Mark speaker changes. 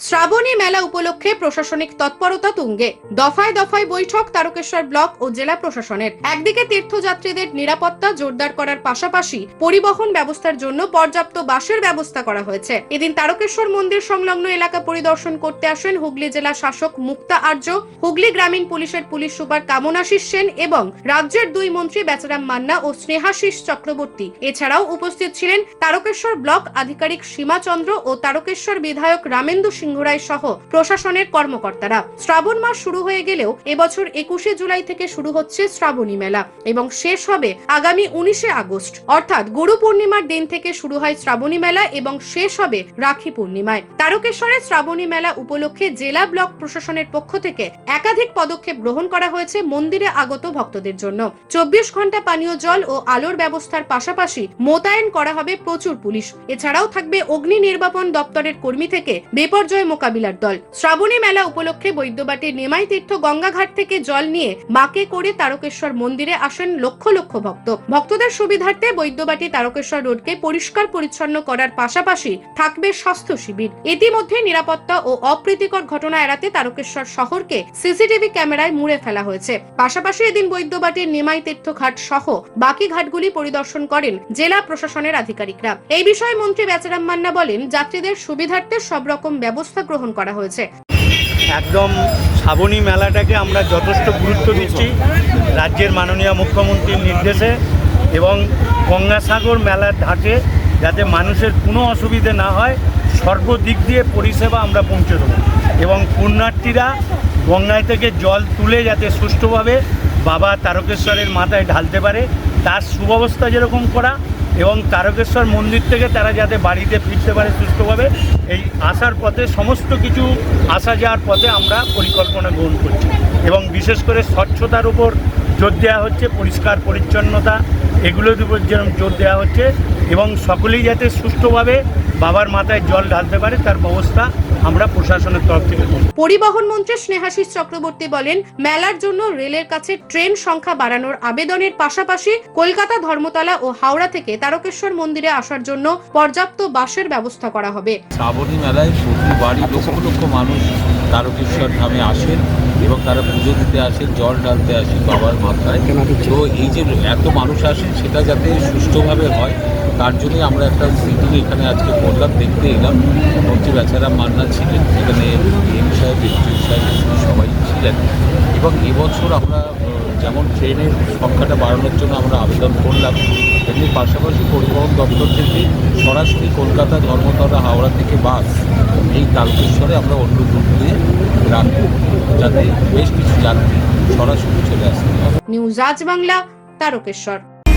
Speaker 1: শ্রাবণী মেলা উপলক্ষে প্রশাসনিক তৎপরতা তুঙ্গে। দফায় দফায় বৈঠক তারকেশ্বর ব্লক ও জেলা প্রশাসনের। একদিকে তীর্থযাত্রীদের নিরাপত্তা জোরদার করার পাশাপাশি পরিবহন ব্যবস্থার জন্য পর্যাপ্ত বাসের ব্যবস্থা করা হয়েছে। এদিন তারকেশ্বর মন্দির সংলগ্ন এলাকা পরিদর্শন করতে আসেন হুগলি জেলা শাসক মুক্তা আর্য, হুগলি গ্রামীণ পুলিশের পুলিশ সুপার কামনাশিস সেন এবং রাজ্যের দুই মন্ত্রী বেচারাম মান্না ও স্নেহাশিস চক্রবর্তী। এছাড়াও উপস্থিত ছিলেন তারকেশ্বর ব্লক আধিকারিক সীমাচন্দ্র ও তারকেশ্বর বিধায়ক রামেন্দু সিংহ রায় সহ প্রশাসনের কর্মকর্তারা। শ্রাবণ মাস শুরু হয়ে গেলেও এবছর একুশে জুলাই থেকে শুরু হচ্ছে শ্রাবণী মেলা এবং শেষ হবে আগামী উনিশে আগস্ট। অর্থাৎ গুরু পূর্ণিমার দিন থেকে শুরু হয় শ্রাবণী মেলা এবং শেষ হবে রাখি পূর্ণিমায়। তারকেশ্বরে শ্রাবণী মেলা উপলক্ষে জেলা ব্লক প্রশাসনের পক্ষ থেকে একাধিক পদক্ষেপ গ্রহণ করা হয়েছে মন্দিরে আগত ভক্তদের জন্য। চব্বিশ ঘণ্টা পানীয় জল ও আলোর ব্যবস্থার পাশাপাশি মোতায়েন করা হবে প্রচুর পুলিশ। এছাড়াও থাকবে অগ্নি নির্বাপন দপ্তরের কর্মী থেকে বিপর্যয় মোকাবিলার দল। শ্রাবণী মেলা উপলক্ষে বৈদ্যবাটির নেমাই তীর্থ গঙ্গাঘাট থেকে জল নিয়ে বাকে করে তারকেশ্বর মন্দিরে আসেন লক্ষ লক্ষ ভক্ত। ভক্তদের সুবিধার্থে বৈদ্যবাটি তারকেশ্বর রোডকে পরিষ্কার পরিচ্ছন্ন করার পাশাপাশি থাকবে স্বাস্থ্য শিবির। ইতিমধ্যে নিরাপত্তা ও অপ্রীতিকর ঘটনা এড়াতে তারকেশ্বর শহরকে সিসিটিভি ক্যামেরায় মুড়ে ফেলা হয়েছে। পাশাপাশি এদিন বৈদ্যবাটির নেমাই তীর্থ ঘাট সহ বাকি ঘাটগুলি পরিদর্শন করেন জেলা প্রশাসনের আধিকারিকরা। এই বিষয়ে মন্ত্রী বেচারাম মান্না বলেন, যাত্রীদের সুবিধার্থে সব রকম ব্যবস্থা গ্রহণ করা হয়েছে।
Speaker 2: একদম শ্রাবণী মেলাটাকে আমরা যথেষ্ট গুরুত্ব দিচ্ছি রাজ্যের মাননীয় মুখ্যমন্ত্রীর নির্দেশে এবং গঙ্গাসাগর মেলার ধাকে যাতে মানুষের কোনো অসুবিধে না হয় সর্বদিক দিয়ে পরিষেবা আমরা পৌঁছে দেবো এবং পুণ্যার্থীরা গঙ্গায় থেকে জল তুলে যাতে সুষ্ঠুভাবে বাবা তারকেশ্বরের মাথায় ঢালতে পারে, তার সুব্যবস্থা যেরকম করা এবং তারকেশ্বর মন্দির থেকে তারা যাতে বাড়িতে ফিরতে পারে সুস্থভাবে, এই আসার পথে, সমস্ত কিছু আসা যাওয়ার পথে আমরা পরিকল্পনা গ্রহণ করছি। এবং বিশেষ করে স্বচ্ছতার উপর জোর দেওয়া হচ্ছে, পরিষ্কার পরিচ্ছন্নতা এগুলোর উপর যেরকম জোর দেওয়া হচ্ছে, এবং সকলেই যাতে সুষ্ঠুভাবে বাবার মাথায় জল ঢালতে পারে তার ব্যবস্থা আমরা প্রশাসনের তরফ থেকে করব।
Speaker 1: পরিবহন মন্ত্রী স্নেহাশিস চক্রবর্তী বলেন মেলার জন্য রেলের কাছে ট্রেন সংখ্যা বাড়ানোর আবেদনের পাশাপাশি কলকাতা ধর্মতলা ও হাওড়া থেকে তারকেশ্বর মন্দিরে আসার জন্য পর্যাপ্ত বাসের ব্যবস্থা করা হবে।
Speaker 3: শ্রাবণী মেলায় প্রতিবারই লক্ষ লক্ষ মানুষ তারকেশ্বর ধামে আসেন এবং তারা পুজো দিতে আসেন জল ঢালতে আসেন বাবার মাথায়। তো এই যে এত মানুষ আসেন সেটা যাতে সুষ্ঠুভাবে হয় তার জন্যই আমরা একটা মিটিং এখানে আজকে করলাম, দেখতে এলাম। মন্ত্রী বেচারা মান্না ছিলেন, এখানে এম সাহেব, এসপি সাহেব সবাই ছিলেন। এবং এবছর আমরা যেমন ট্রেনের সংখ্যাটা বাড়ানোর জন্য আমরা আবেদন করলাম, তেমনি পাশাপাশি পরিবহন দপ্তর থেকে সরাসরি কলকাতা ধর্মতলা হাওড়া থেকে বাস এই তালকেশ্বরে আমরা অন্য রুট দিয়ে রাখব যাতে বেশ কিছু যাত্রী সরাসরি চলে আসতে
Speaker 1: নিউজ আজ বাংলা, তারকেশ্বর।